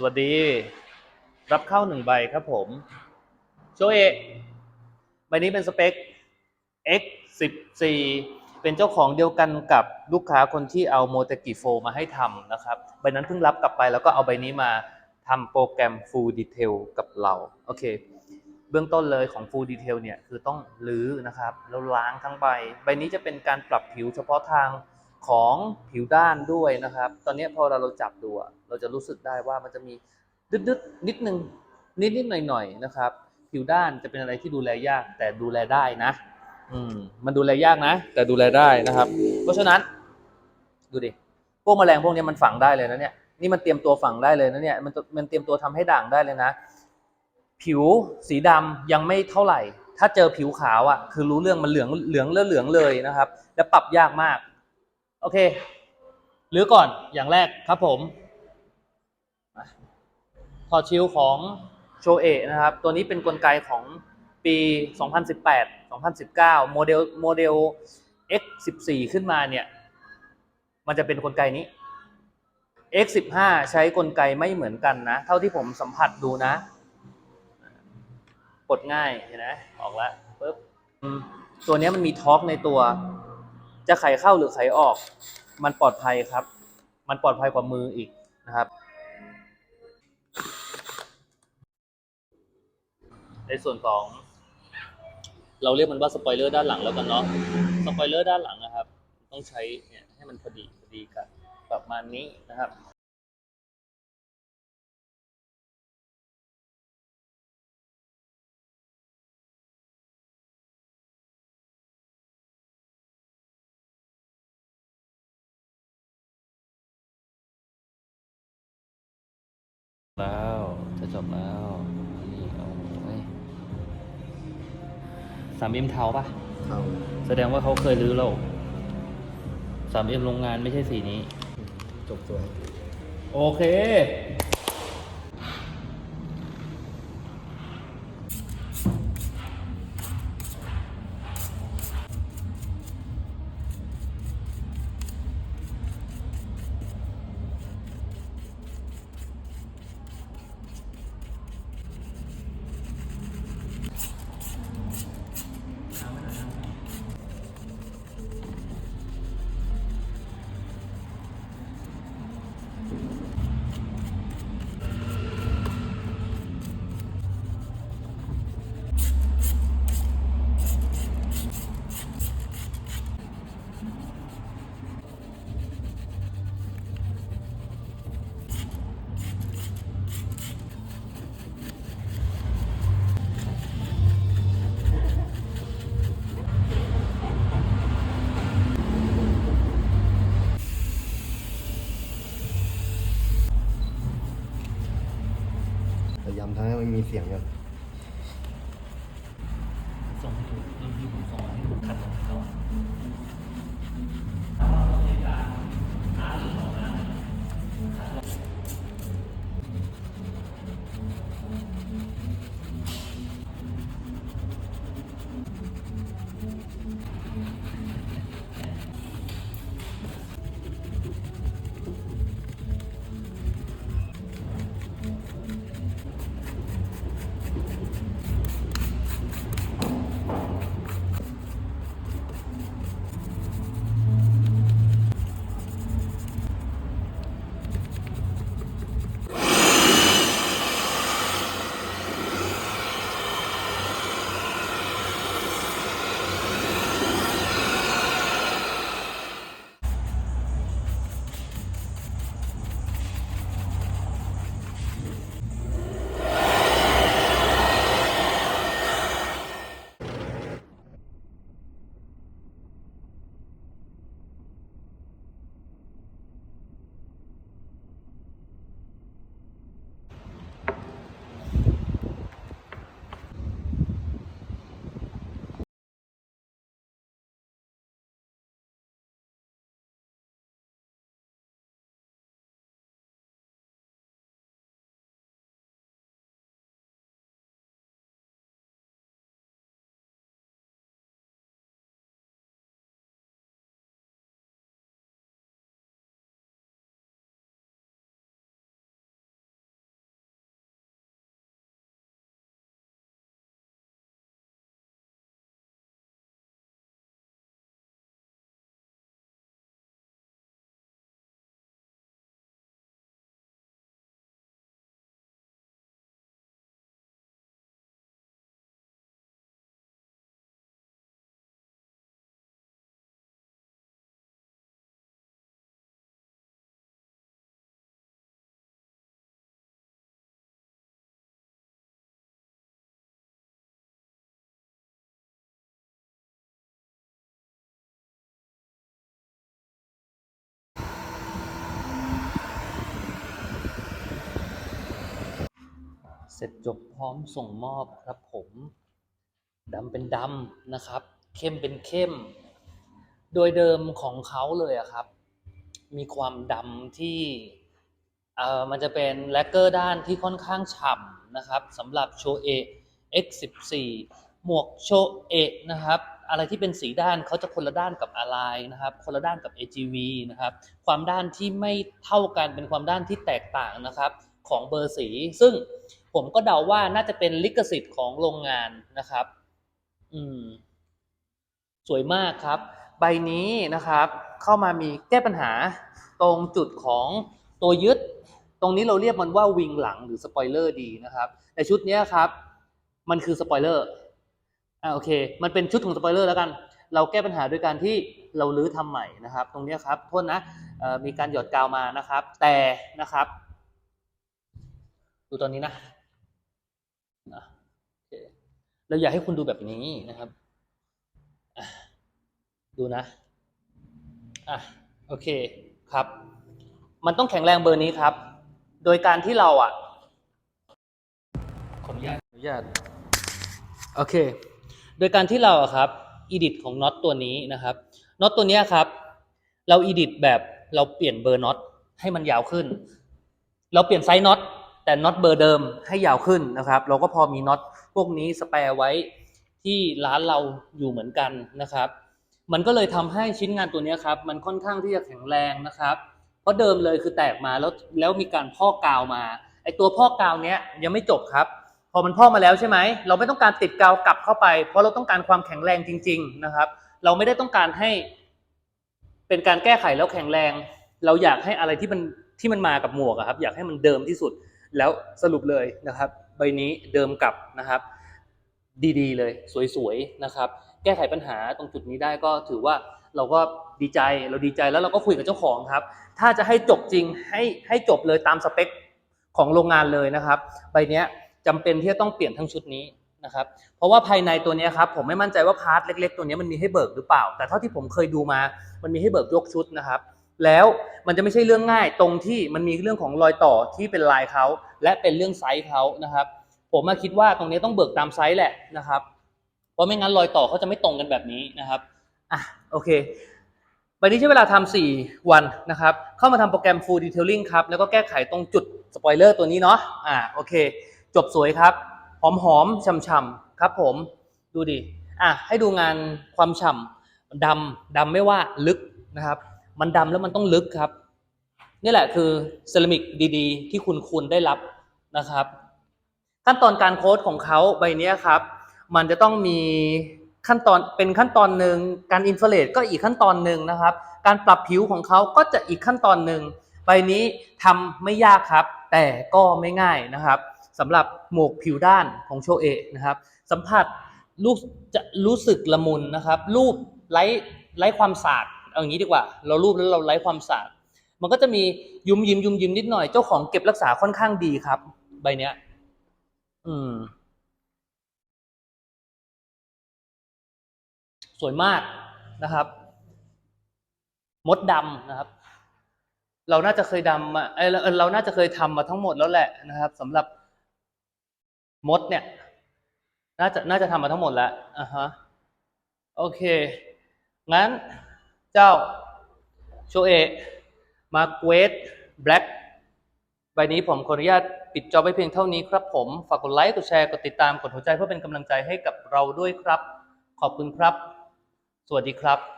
สวัสดี รับเข้าหนึ่งใบครับผมโชเอะใบนี้เป็นสเปค X 1 4เป็นเจ้าของเดียวกันกับลูกค้าคนที่เอาโมเตกิโฟมาให้ทำนะครับ ใบนั้นเพิ่งรับกลับไปแล้วก็เอาใบนี้มาทำโปรแกรม Full Detail กับเรา โอเค เบื้องต้นเลยของ Full Detail เนี่ยคือต้องรื้อนะครับ แล้วล้างทั้งใบ ใบนี้จะเป็นการปรับผิวเฉพาะทาง ของผิวด้านด้วยนะครับ ตอนนี้พอเราเราจับดูอะเราจะรู้สึกได้ว่ามันจะมีดึดๆนิดนึงนิดๆหน่อยๆนะครับ ผิวด้านจะเป็นอะไรที่ดูแลยากแต่ดูแลได้นะ อืมมันดูแลยากนะ แต่ดูแลได้นะครับ เพราะฉะนั้นดูดิพวกแมลงพวกนี้มันฝังได้เลยนะเนี่ยนี่มันเตรียมตัวฝังได้เลยนะเนี่ยมันมันเตรียมตัวทำให้ด่างได้เลยนะ ผิวสีดำยังไม่เท่าไหร่ ถ้าเจอผิวขาวอะคือรู้เรื่องมันเหลืองเหลืองเลือเหลืองเลยนะครับ และปรับยากมาก โอเคหรือก่อนอย่างแรกครับผมถอดชิลของโชเอะนะครับ ตัวนี้เป็นกลไกของปี 2018 2019 โมเดลโมเดล X14 ขึ้นมาเนี่ย มันจะเป็นกลไกนี้ X15 ใช้กลไกไม่เหมือนกันนะ เท่าที่ผมสัมผัสดูนะ กดง่ายเห็นไหมออกแล้วปึ๊บตัวนี้มันมีทอร์กในตัว จะไขเข้าหรือไขออก มันปลอดภัยครับ มันปลอดภัยกว่ามืออีกนะครับ ในส่วนของ เราเรียกมันว่าสปอยเลอร์ด้านหลังแล้วกันเนาะสปอยเลอร์ด้านหลังนะครับ ต้องใช้เนี่ยให้มันพอดีพอดีกันประมาณนี้นะครับ แล้วจะจบแล้วนี่เอาไว้สามเอ็มเทาปะเขาแสดงว่าเขาเคยรื้อแล้วสามเอ็มโรงงานไม่ใช่สีนี้ จบสวย โอเค มีเสียงอยู่ เสร็จจบพร้อมส่งมอบครับผมดำเป็นดำนะครับ เข้มเป็นเข้ม โดยเดิมของเขาเลยอะครับ มีความดำที่เอ่อมันจะเป็นแลกเกอร์ด้านที่ค่อนข้างฉ่ำนะครับสำหรับโชเอ X14 หมวกโชเอนะครับอะไรที่เป็นสีด้านเขาจะคนละด้านกับอะไรนะครับ คนละด้านกับ AGV นะครับ ความด้านที่ไม่เท่ากันเป็นความด้านที่แตกต่างนะครับ ของเบอร์สี ซึ่ง ผมก็เดาว่าน่าจะเป็นลิขสิทธิ์ของโรงงานนะครับ อืม สวยมากครับ ใบนี้นะครับ เข้ามามีแก้ปัญหาตรงจุดของตัวยึด ตรงนี้เราเรียกมันว่าวิงหลังหรือสปอยเลอร์ดีนะครับแต่ชุดนี้ครับ มันคือสปอยเลอร์อ่าโอเค มันเป็นชุดของสปอยเลอร์แล้วกัน เราแก้ปัญหาด้วยการที่เราลื้อทำใหม่นะครับ ตรงเนี้ยครับโทษนะมีการหยดกาวมานะครับ แต่นะครับ ดูตอนนี้นะ เราอยากให้คุณดูแบบนี้นะครับดูนะอะโอเคครับ มันต้องแข็งแรงเบอร์นี้ครับ โดยการที่เราอะขออนุญาตขออนุญาตโอเค โดยการที่เราอะครับอีดิทของน็อตตัวนี้นะครับน็อตตัวนี้ครับ เราอีดิทแบบเราเปลี่ยนเบอร์น็อตให้มันยาวขึ้น เราเปลี่ยนไซส์น็อต แต่น็อตเบอร์เดิมให้ยาวขึ้นนะครับ เราก็พอมีน็อตพวกนี้สแปร์ไว้ที่ร้านเราอยู่เหมือนกันนะครับ มันก็เลยทำให้ชิ้นงานตัวนี้ครับ มันค่อนข้างที่จะแข็งแรงนะครับ เพราะเดิมเลยคือแตกมาแล้วแล้วมีการพอกกาวมาไอตัวพอกกาวเนี้ยยังไม่จบครับ พอมันพอกมาแล้วใช่ไหมเราไม่ต้องการติดกาวกลับเข้าไป เพราะเราต้องการความแข็งแรงจริง ๆนะครับ เราไม่ได้ต้องการให้ เป็นการแก้ไขแล้วแข็งแรง เราอยากให้อะไรที่มันที่มันมากับหมวกครับ อยากให้มันเดิมที่สุด แล้วสรุปเลยนะครับ ใบนี้เดิมกลับนะครับ ดีๆ เลยสวยๆนะครับ แก้ไขปัญหาตรงจุดนี้ได้ก็ถือว่าเราก็ดีใจเราดีใจแล้วเราก็คุยกับเจ้าของครับ ถ้าจะให้จบจริงให้ให้จบเลยตามสเปคของโรงงานเลยนะครับ ใบนี้ยจำเป็นที่จะต้องเปลี่ยนทั้งชุดนี้นะครับ เพราะว่าภายในตัวนี้ครับผมไม่มั่นใจว่าพาร์ทเล็ก ๆ ตัวนี้มันมีให้เบิกหรือเปล่า แต่เท่าที่ผมเคยดูมา มันมีให้เบิกยกชุดนะครับ แล้วมันจะไม่ใช่เรื่องง่ายตรงที่มันมีเรื่องของรอยต่อที่เป็นลายเขาและเป็นเรื่องไซส์เขานะครับ ผมมาคิดว่าตรงนี้ต้องเบิกตามไซส์แหละนะครับ เพราะไม่งั้นรอยต่อเขาจะไม่ตรงกันแบบนี้นะครับอะโอเควันนี้ใช้เวลาทำ4วันนะครับ เข้ามาทำโปรแกรม Full Detailing ครับ แล้วก็แก้ไขตรงจุดสปอยเลอร์ตัวนี้เนาะอ่าโอเค จบสวยครับ หอมหอมๆช่ำๆครับผมดูดิอะให้ดูงานความฉ่ำดำดำไม่ว่าลึกนะครับ มันดำแล้วมันต้องลึกครับ นี่แหละคือเซรามิกดีๆ ที่คุณคุณได้รับนะครับ ขั้นตอนการโค้ดของเขาใบนี้ครับ มันจะต้องมีขั้นตอนเป็นขั้นตอนหนึ่งการอินฟราเรดก็อีกขั้นตอนหนึ่งนะครับ การปรับผิวของเขาก็จะอีกขั้นตอนหนึ่งใบนี้ทำไม่ยากครับ แต่ก็ไม่ง่ายนะครับสำหรับหมวกผิวด้านของโชเอะนะครับ สัมผัสรู้จะรู้สึกละมุนนะครับ รูปไร้ไร้ความสาก เอาอย่างนี้ดีกว่า เรารูปแล้วเราไร้ความสะอากมันก็จะมียุมยิมยุมยิมนิดหน่อย เจ้าของเก็บรักษาค่อนข้างดีครับ ใบเนี้ย อืม สวยมากนะครับ มดดำนะครับ เราน่าจะเคยดำมาเอยเราน่าจะเคยทำมาทั้งหมดแล้วแหละนะครับสำหรับมดเนี่ย น่าจะน่าจะทำมาทั้งหมดแล้วอ่าฮะ โอเค งั้น เจ้าโชเอมาเวสแบล็กใบนี้ผมขออนุญาตปิดจอไว้เพียงเท่านี้ครับผม ฝากกดไลค์ กดแชร์ กดติดตาม กดหัวใจเพื่อเป็นกำลังใจให้กับเราด้วยครับ ขอบคุณครับ สวัสดีครับ